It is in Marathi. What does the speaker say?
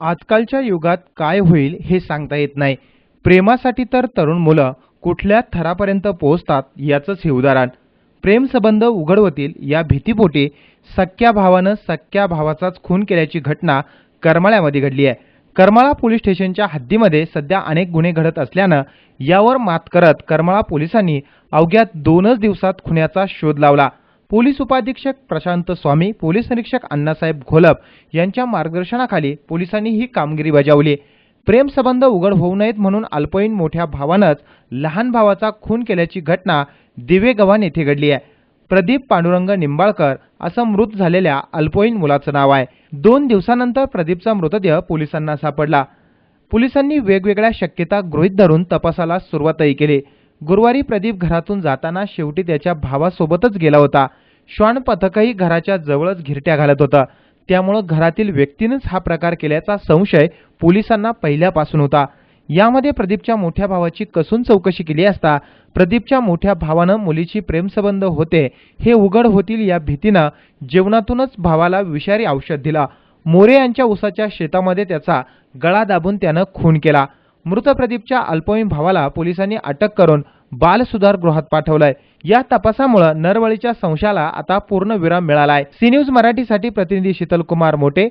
आजकालच्या युगात काय होईल हे सांगता येत नाही. प्रेमासाठी तर तरुण मुलं कुठल्या थरापर्यंत पोहोचतात याचंच हे उदाहरण. प्रेमसंबंध उघड होतील या भीतीपोटी सख्या भावानं सख्या भावाचाच खून केल्याची घटना करमाळ्यामध्ये घडली आहे. करमाळा पोलीस स्टेशनच्या हद्दीमध्ये सध्या अनेक गुन्हे घडत असल्यानं यावर मात करत करमाळा पोलिसांनी अवघ्या दोनच दिवसात खुन्याचा शोध लावला. पोलीस उपाधीक्षक प्रशांत स्वामी पोलीस निरीक्षक अण्णासाहेब घोलप यांच्या मार्गदर्शनाखाली पोलिसांनी ही कामगिरी बजावली. प्रेमसंबंध उघड होऊ नयेत म्हणून अल्पवयीन मोठ्या भावानंच लहान भावाचा खून केल्याची घटना दिवेगव्हाण येथे घडली आहे. प्रदीप पांडुरंग निंबाळकर असं मृत झालेल्या अल्पवयीन मुलाचं नाव आहे. दोन दिवसानंतर प्रदीपचा मृतदेह पोलिसांना सापडला. पोलिसांनी वेगवेगळ्या शक्यता गृहीत धरून तपासाला सुरुवातही केली. गुरुवारी प्रदीप घरातून जाताना शेवटी त्याच्या भावासोबतच गेला होता. श्वान पथकही घराच्या जवळच घिरट्या घालत होतं. त्यामुळं घरातील व्यक्तीनेच हा प्रकार केल्याचा संशय पोलिसांना पहिल्यापासून होता. यामध्ये प्रदीपच्या मोठ्या भावाची कसून चौकशी केली असता प्रदीपच्या मोठ्या भावानं मुलीची प्रेमसंबंध होते हे उघड होतील या भीतीनं जेवणातूनच भावाला विषारी औषध दिलं. मोरे यांच्या उसाच्या शेतामध्ये त्याचा गळा दाबून त्यानं खून केला. मृत प्रदीपच्या अल्पवयीन भावाला पोलिसांनी अटक करून बालसुधारगृहात गृहात पाठवलंय. या तपासामुळे नरवळीच्या संशयाला आता पूर्ण विराम मिळालाय. सी न्यूज मराठीसाठी प्रतिनिधी शीतल कुमार मोटे